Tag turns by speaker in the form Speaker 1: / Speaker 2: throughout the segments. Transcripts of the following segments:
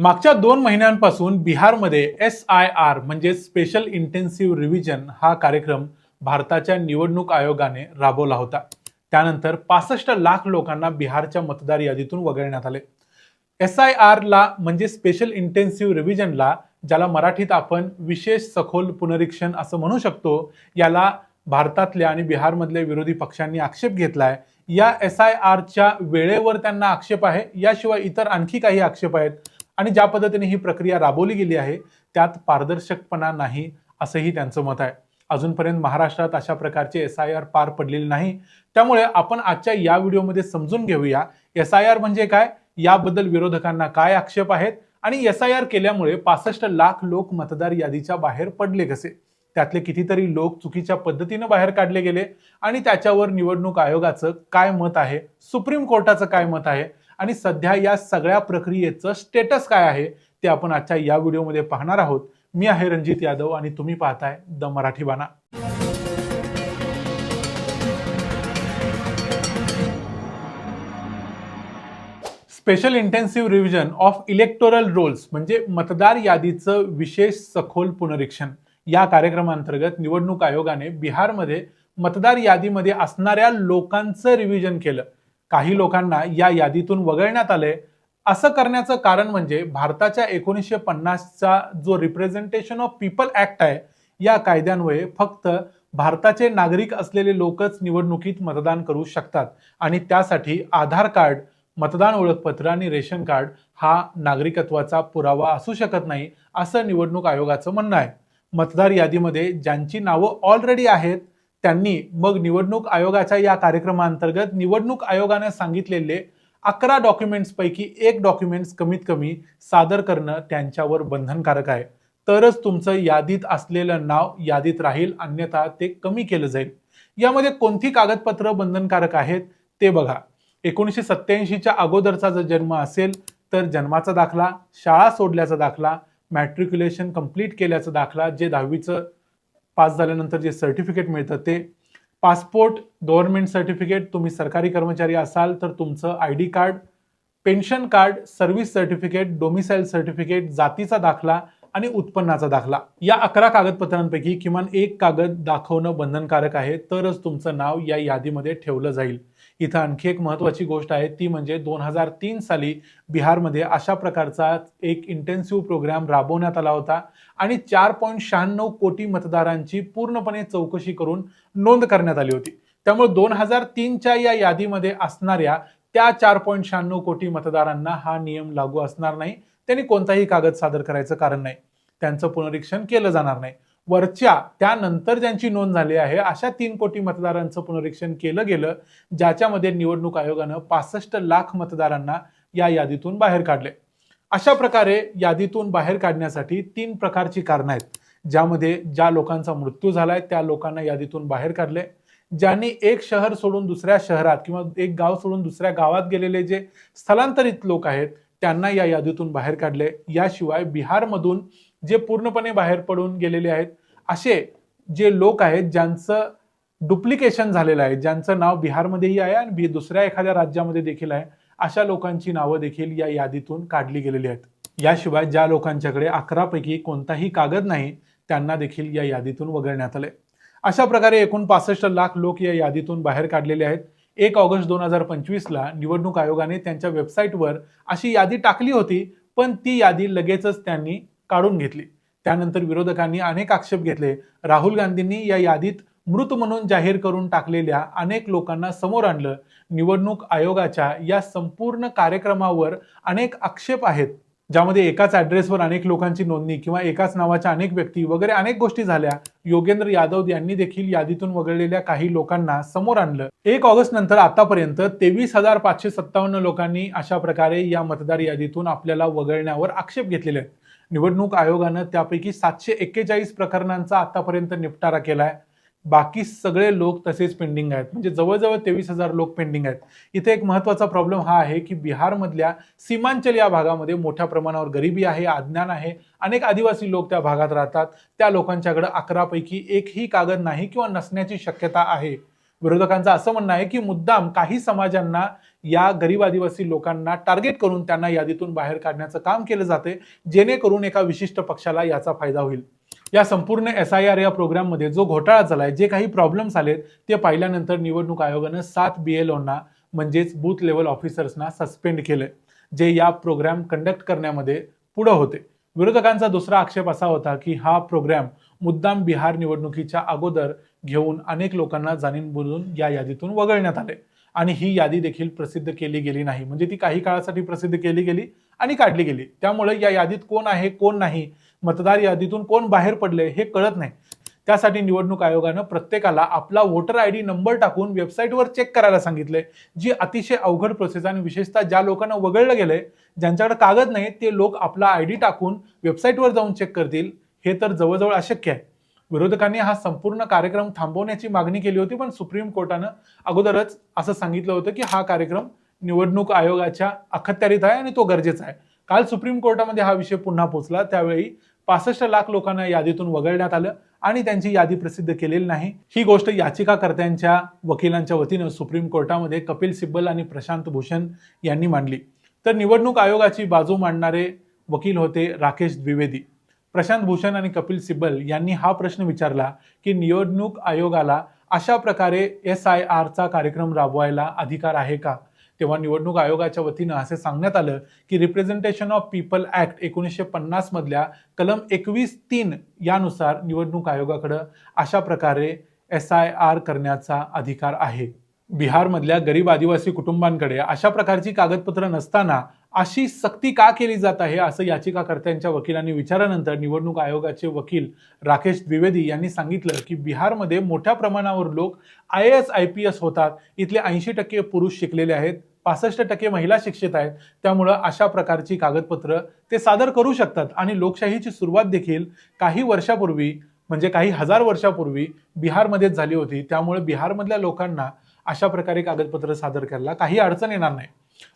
Speaker 1: मागच्या दोन महिन्यांपासून बिहारमध्ये एस आय आर म्हणजे स्पेशल इंटेन्सिव्ह रिव्हिजन हा कार्यक्रम भारताच्या निवडणूक आयोगाने राबवला होता. त्यानंतर पासष्ट लाख लोकांना बिहारच्या मतदार यादीतून वगळण्यात आले. एस आय आरला म्हणजे स्पेशल इंटेन्सिव्ह रिव्हिजनला ज्याला मराठीत आपण विशेष सखोल पुनरीक्षण असं म्हणू शकतो याला भारतातल्या आणि बिहारमधल्या विरोधी पक्षांनी आक्षेप घेतलाय. या एस आय आरच्या वेळेवर त्यांना आक्षेप आहे याशिवाय इतर आणखी काही आक्षेप आहेत. आणि ज्या पद्धतीने ही प्रक्रिया राबवली गेली आहे त्यात पारदर्शकपणा नाही असंही त्यांचं मत आहे. अजूनपर्यंत महाराष्ट्रात अशा प्रकारचे एस आय आर पार पडलेले नाही. त्यामुळे आपण आजच्या या व्हिडिओमध्ये समजून घेऊया एस आय आर म्हणजे काय? याबद्दल विरोधकांना काय आक्षेप आहेत? आणि एस आय आर केल्यामुळे पासष्ट लाख लोक मतदार यादीच्या बाहेर पडले कसे? त्यातले कितीतरी लोक चुकीच्या पद्धतीनं बाहेर काढले गेले आणि त्याच्यावर निवडणूक आयोगाचं काय मत आहे? सुप्रीम कोर्टाचं काय मत आहे? आणि सध्या या सगळ्या प्रक्रियेचं स्टेटस काय आहे ते आपण आजच्या या व्हिडिओमध्ये पाहणार आहोत. मी आहे रणजित यादव आणि तुम्ही पाहताय the Marathi Bana. Special intensive revision of electoral rolls म्हणजे मतदार यादीचं विशेष सखोल पुनरीक्षण. या कार्यक्रमांतर्गत निवडणूक आयोगाने बिहारमध्ये मतदार यादीमध्ये असणाऱ्या लोकांचं रिव्हिजन केलं. काही लोकांना या यादीतून वगळण्यात आले. असं करण्याचं कारण म्हणजे भारताच्या एकोणीसशे पन्नासचा जो रिप्रेझेंटेशन ऑफ पीपल ऍक्ट आहे या कायद्यान्वये फक्त भारताचे नागरिक असलेले लोकच निवडणुकीत मतदान करू शकतात. आणि त्यासाठी आधार कार्ड मतदान ओळखपत्र आणि रेशन कार्ड हा नागरिकत्वाचा पुरावा असू शकत नाही असं निवडणूक आयोगाचं म्हणणं आहे. मतदार यादीमध्ये ज्यांची नावं ऑलरेडी आहेत त्यांनी मग निवडणूक आयोगाच्या या कार्यक्रमाअंतर्गत निवडणूक आयोगाने सांगितलेले अकरा डॉक्युमेंट्सपैकी एक डॉक्युमेंट्स कमीत कमी सादर करणं त्यांच्यावर बंधनकारक आहे. तरच तुमचं यादीत असलेलं नाव यादीत राहील अन्यथा ते कमी केलं जाईल. यामध्ये कोणती कागदपत्र बंधनकारक आहेत ते बघा. एकोणीसशे सत्याऐंशीच्या अगोदरचा जर जन्म असेल तर जन्माचा दाखला शाळा सोडल्याचा दाखला मॅट्रिक्युलेशन कंप्लीट केल्याचा दाखला जे दहावीचं पास झाल्यानंतर जे सर्टिफिकेट मिळतं ते पासपोर्ट गव्हर्नमेंट सर्टिफिकेट तुम्ही सरकारी कर्मचारी असाल तर तुमचं I D card pension card service certificate domicile certificate जातीचा दाखला आणि उत्पन्नाचा दाखला. या अकरा कागदपत्रांपैकी किमान एक कागद दाखवणं बंधनकारक आहे तरच तुमचं नाव या यादीमध्ये ठेवलं जाईल. इथं आणखी एक महत्वाची गोष्ट आहे ती म्हणजे दोन हजार तीन साली बिहारमध्ये अशा प्रकारचा एक इंटेन्सिव्ह प्रोग्राम राबवण्यात आला होता आणि चार पॉईंट शहाण्णव कोटी मतदारांची पूर्णपणे चौकशी करून नोंद करण्यात आली होती. त्यामुळे दोन हजार तीनच्या या यादीमध्ये असणाऱ्या त्या चार पॉईंट शहाण्णव कोटी मतदारांना हा नियम लागू असणार नाही. त्यांनी कोणताही कागद सादर करायचं कारण नाही. त्यांचं पुनरीक्षण केलं जाणार नाही. वरच्या त्यानंतर ज्यांची नोंद झाली आहे अशा तीन कोटी मतदारांचं पुनरीक्षण केलं गेलं ज्याच्यामध्ये निवडणूक आयोगानं पासष्ट लाख मतदारांना या यादीतून बाहेर काढले. अशा प्रकारे यादीतून बाहेर काढण्यासाठी तीन प्रकारची कारणं आहेत. ज्यामध्ये ज्या लोकांचा मृत्यू झालाय त्या लोकांना यादीतून बाहेर काढले. ज्यांनी एक शहर सोडून दुसऱ्या शहरात किंवा एक गाव सोडून दुसऱ्या गावात गेलेले जे स्थलांतरित लोक आहेत त्यांना या यादीतून बाहेर काढले. याशिवाय बिहारमधून जे पूर्णपणे बाहेर पडून गेलेले आहेत असे जे लोक आहेत ज्यांचं डुप्लिकेशन झालेलं आहे ज्यांचं नाव बिहारमध्येही आहे आणि दुसऱ्या एखाद्या राज्यामध्ये देखील आहे अशा लोकांची नावं देखील या यादीतून काढली गेलेली आहेत. याशिवाय ज्या लोकांच्याकडे अकरापैकी कोणताही कागद नाही त्यांना देखील या यादीतून वगळण्यात आले अशा प्रकारे एकूण पासष्ट लाख लोक या यादीतून बाहेर काढलेले आहेत. एक ऑगस्ट दोन हजार पंचवीसला निवडणूक आयोगाने त्यांच्या वेबसाईटवर अशी यादी टाकली होती पण ती यादी लगेचच त्यांनी काढून घेतली. त्यानंतर विरोधकांनी अनेक आक्षेप घेतले. राहुल गांधींनी या यादीत मृत म्हणून जाहीर करून टाकलेल्या अनेक लोकांना समोर आणलं. निवडणूक आयोगाच्या या संपूर्ण कार्यक्रमावर अनेक आक्षेप आहेत. ज्यामध्ये एकाच ऍड्रेसवर अनेक लोकांची नोंदणी किंवा एकाच नावाच्या अनेक व्यक्ती वगैरे अनेक गोष्टी झाल्या योगेंद्र यादव यांनी देखील यादीतून वगळलेल्या काही लोकांना समोर आणलं. एक ऑगस्ट नंतर आतापर्यंत तेवीस हजार पाचशे सत्तावन्न लोकांनी अशा प्रकारे या मतदार यादीतून आपल्याला वगळण्यावर आक्षेप घेतलेले आहेत. निवडणूक आयोगानं त्यापैकी सातशे एक्केचाळीस प्रकरणांचा आतापर्यंत निपटारा केलाय. बाकी सगळे लोक तसेच पेंडिंग आहेत. म्हणजे जवळजवळ तेवीस हजार लोक पेंडिंग आहेत. इथे एक महत्त्वाचा प्रॉब्लेम हा आहे की बिहारमधल्या सीमांचल या भागामध्ये मोठ्या प्रमाणावर गरिबी आहे अज्ञान आहे. अनेक आदिवासी लोक त्या भागात राहतात. त्या लोकांच्याकडे अकरापैकी एकही कागद नाही किंवा नसण्याची शक्यता आहे. विरोधकांचं असं म्हणणं आहे की मुद्दाम काही समाजांना या गरीब आदिवासी लोकांना टार्गेट करून त्यांना यादीतून बाहेर काढण्याचं काम केलं जाते. जेणेकरून एका विशिष्ट पक्षाला याचा फायदा होईल. या संपूर्ण एस आय आर या प्रोग्राममध्ये जो घोटाळा झालाय जे काही प्रॉब्लेम्स आलेत ते पाहिल्यानंतर निवडणूक आयोगानं सात बी एल म्हणजेच बूथ लेवल ऑफिसर्सना सस्पेंड केलंय जे या प्रोग्राम कंडक्ट करण्यामध्ये पुढं होते. विरोधकांचा दुसरा आक्षेप असा होता की हा प्रोग्राम मुद्दाम बिहार निवडणुकीच्या अगोदर घेऊन अनेक लोकांना जाणीन बोलून या यादीतून वगळण्यात आले. आणि ही यादी देखील प्रसिद्ध केली गेली नाही. म्हणजे ती काही काळासाठी प्रसिद्ध केली गेली आणि काढली गेली. त्यामुळे या यादीत कोण आहे कोण नाही मतदार यादीतून कोण बाहेर पडले हे कळत नाही. त्यासाठी निवडणूक आयोगानं प्रत्येकाला आपला वोटर आय डी नंबर टाकून वेबसाईटवर चेक करायला सांगितले जी अतिशय अवघड प्रोसेस आणि विशेषतः ज्या लोकांना वगळलं गेलंय ज्यांच्याकडे कागद नाही ते लोक आपला आय डी टाकून वेबसाईटवर जाऊन चेक करतील हे तर जवळजवळ अशक्य आहे. विरोधकांनी हा संपूर्ण कार्यक्रम थांबवण्याची मागणी केली होती पण सुप्रीम कोर्टानं अगोदरच असं सांगितलं होतं की हा कार्यक्रम निवडणूक आयोगाच्या अखत्यारीत आहे आणि तो गरजेचा आहे. काल सुप्रीम कोर्टामध्ये हा विषय पुन्हा पोहोचला त्यावेळी पासष्ट लाख लोकांना यादीतून वगळण्यात आलं आणि त्यांची यादी प्रसिद्ध केलेली नाही. ही गोष्ट याचिकाकर्त्यांच्या वकिलांच्या वतीनं सुप्रीम कोर्टामध्ये कपिल सिब्बल आणि प्रशांत भूषण यांनी मांडली. तर निवडणूक आयोगाची बाजू मांडणारे वकील होते राकेश द्विवेदी. प्रशांत भूषण आणि कपिल सिब्बल यांनी हा प्रश्न विचारला की निवडणूक आयोगाला अशा प्रकारे एस आय आरचा कार्यक्रम राबवायला अधिकार आहे का? तेव्हा निवडणूक आयोगाच्या वतीनं असे सांगण्यात आलं की रिप्रेझेंटेशन ऑफ पीपल ऍक्ट एकोणीसशे पन्नास मधल्या कलम एकवीस तीन यानुसार निवडणूक आयोगाकडं अशा प्रकारे एस आय आर करण्याचा अधिकार आहे. बिहारमधल्या गरीब आदिवासी कुटुंबांकडे अशा प्रकारची कागदपत्र नसताना अशी सक्ती का केली जात आहे असं याचिकाकर्त्यांच्या वकिलांनी विचारल्यानंतर निवडणूक आयोगाचे वकील राकेश द्विवेदी यांनी सांगितलं की बिहारमध्ये मोठ्या प्रमाणावर लोक I S I P S होतात. इथले ऐंशी टक्के पुरुष शिकलेले आहेत. पासष्ट टक्के महिला शिक्षित आहेत. त्यामुळं अशा प्रकारची कागदपत्र ते सादर करू शकतात. आणि लोकशाहीची सुरुवात देखील काही वर्षापूर्वी म्हणजे काही हजार वर्षापूर्वी बिहारमध्येच झाली होती. त्यामुळे बिहारमधल्या लोकांना अशा प्रकारे कागदपत्र सादर करायला काही अडचण येणार नाही.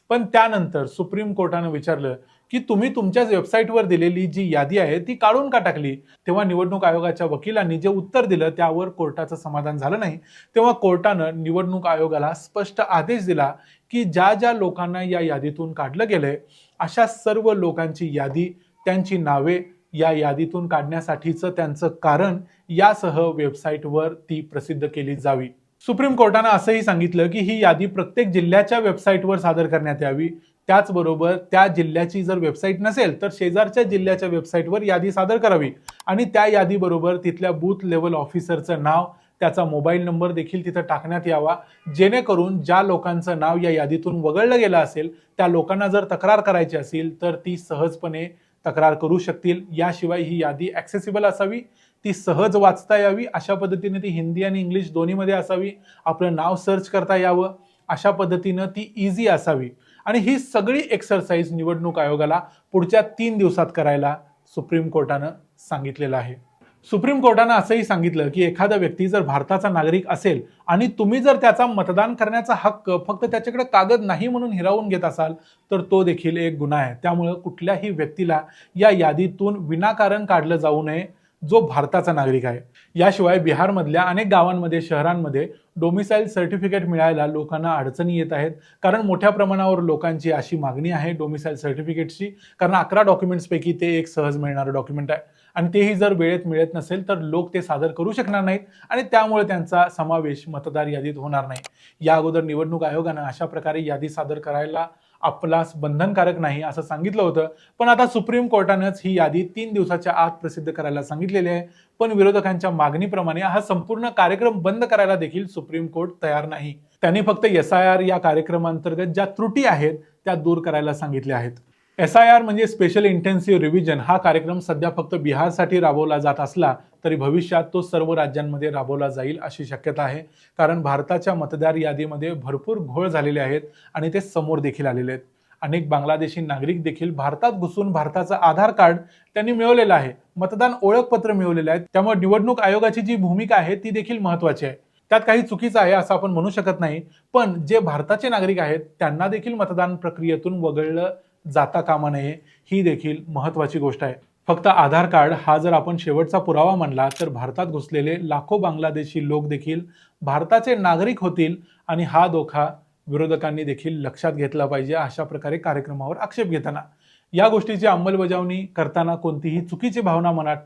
Speaker 1: पण त्यानंतर सुप्रीम कोर्टानं विचारलं की तुम्ही तुमच्याच वेबसाईटवर दिलेली जी यादी आहे ती काढून का टाकली? तेव्हा निवडणूक आयोगाच्या वकिलांनी जे उत्तर दिलं त्यावर कोर्टाचं समाधान झालं नाही. तेव्हा कोर्टानं निवडणूक आयोगाला स्पष्ट आदेश दिला की ज्या ज्या लोकांना या यादीतून काढलं गेलंय अशा सर्व लोकांची यादी त्यांची नावे या यादीतून काढण्यासाठीचं त्यांचं कारण यासह वेबसाईटवर ती प्रसिद्ध केली जावी. सुप्रीम कोर्टानं असंही सांगितलं की ही यादी प्रत्येक जिल्ह्याच्या वेबसाईटवर सादर करण्यात यावी. त्याचबरोबर त्या जिल्ह्याची जर वेबसाईट नसेल तर शेजारच्या जिल्ह्याच्या वेबसाईटवर यादी सादर करावी. आणि त्या यादीबरोबर तिथल्या बूथ लेवल ऑफिसरचं नाव त्याचा मोबाईल नंबर देखील तिथं टाकण्यात यावा. जेणेकरून ज्या लोकांचं नाव या यादीतून वगळलं गेलं असेल त्या लोकांना जर तक्रार करायची असेल तर ती सहजपणे तक्रार करू शकतील. याशिवाय ही यादी ॲक्सेसिबल असावी ती सहज वाचता यावी. अशा पद्धतीने ती हिंदी आणि इंग्लिश दोन्हीमध्ये असावी. आपलं नाव सर्च करता यावं. अशा पद्धतीनं ती इझी असावी. आणि ही सगळी एक्सरसाइज निवडणूक आयोगाला पुढच्या तीन दिवसात करायला सुप्रीम कोर्टानं सांगितलेलं आहे. सुप्रीम कोर्टानं असंही सांगितलं की एखादा व्यक्ती जर भारताचा नागरिक असेल आणि तुम्ही जर त्याचा मतदान करण्याचा हक्क फक्त त्याच्याकडे कागद नाही म्हणून हिरावून घेत असाल तर तो देखील एक गुन्हा आहे. त्यामुळं कुठल्याही व्यक्तीला या यादीतून विनाकारण काढलं जाऊ नये. जो भारताचा नागरिक आहे. याशिवाय बिहारमधल्या अनेक गावांमध्ये शहरांमध्ये डोमिसाईल सर्टिफिकेट मिळायला लोकांना अडचणी येत आहेत. कारण मोठ्या प्रमाणावर लोकांची अशी मागणी आहे डोमिसाईल सर्टिफिकेटची कारण अकरा डॉक्युमेंट्सपैकी ते एक सहज मिळणारं डॉक्युमेंट आहे. आणि तेही जर वेळेत मिळत नसेल तर लोक ते सादर करू शकणार नाहीत आणि त्यामुळे त्यांचा समावेश मतदार यादीत होणार नाही. या अगोदर निवडणूक आयोगानं अशा प्रकारे यादी सादर करायला आपलास बंधनकारक नाही असं सांगितलं होतं. पण आता सुप्रीम कोर्टानंच ही यादी तीन दिवसाच्या आत प्रसिद्ध करायला सांगितलेली आहे. पण विरोधकांच्या मागणीप्रमाणे हा संपूर्ण कार्यक्रम बंद करायला देखील सुप्रीम कोर्ट तयार नाही. त्यांनी फक्त एस आय आर या कार्यक्रमांतर्गत ज्या त्रुटी आहेत त्या दूर करायला सांगितल्या आहेत. एस आय आर म्हणजे स्पेशल इंटेन्सिव्ह रिव्हिजन हा कार्यक्रम सध्या फक्त बिहारसाठी राबवला जात असला तरी भविष्यात तो सर्व राज्यांमध्ये राबवला जाईल अशी शक्यता आहे. कारण भारताच्या मतदार यादीमध्ये भरपूर घोळ झालेले आहेत आणि ते समोर देखील आलेले आहेत. अनेक बांगलादेशी नागरिक देखील भारतात घुसून भारताचं आधार कार्ड त्यांनी मिळवलेलं आहे. मतदान ओळखपत्र मिळवलेलं आहे त्यामुळे निवडणूक आयोगाची जी भूमिका आहे ती देखील महत्वाची आहे. त्यात काही चुकीचं आहे असं आपण म्हणू शकत नाही. पण जे भारताचे नागरिक आहेत त्यांना देखील मतदान प्रक्रियेतून वगळलं जाता कामा नये ही देखील महत्वाची गोष्ट आहे. फक्त आधार कार्ड हा जर आपण शेवटचा पुरावा म्हणला तर भारतात घुसलेले लाखो बांगलादेशी लोक देखील भारताचे नागरिक होतील आणि हा धोका विरोधकांनी देखील लक्षात घेतला पाहिजे अशा प्रकारे कार्यक्रमावर आक्षेप घेताना. या गोष्टीची अंमलबजावणी करताना कोणतीही चुकीची भावना मनात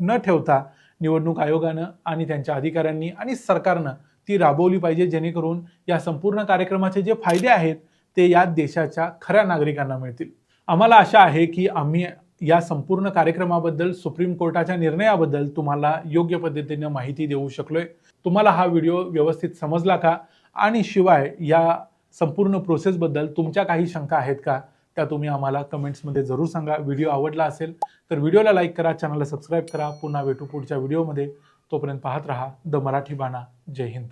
Speaker 1: न ठेवता निवडणूक आयोगानं आणि त्यांच्या अधिकाऱ्यांनी आणि सरकारनं ती राबवली पाहिजे जेणेकरून या संपूर्ण कार्यक्रमाचे जे फायदे आहेत ते या देशाच्या खऱ्या नागरिकांना मिळतील. आम्हाला आशा आहे की आम्ही या संपूर्ण कार्यक्रमाबद्दल सुप्रीम कोर्टाच्या निर्णयाबद्दल तुम्हाला योग्य पद्धतीने माहिती देऊ शकलोय. तुम्हाला हा व्हिडिओ व्यवस्थित समजला का? आणि शिवाय या संपूर्ण प्रोसेसबद्दल तुमच्या काही शंका आहेत का? त्या तुम्ही आम्हाला कमेंट्समध्ये जरूर सांगा. व्हिडिओ आवडला असेल तर व्हिडिओला लाईक करा चॅनलला सबस्क्राईब करा. पुन्हा भेटू पुढच्या व्हिडिओमध्ये. तोपर्यंत पाहत रहा. द मराठी बाणा. जय हिंद.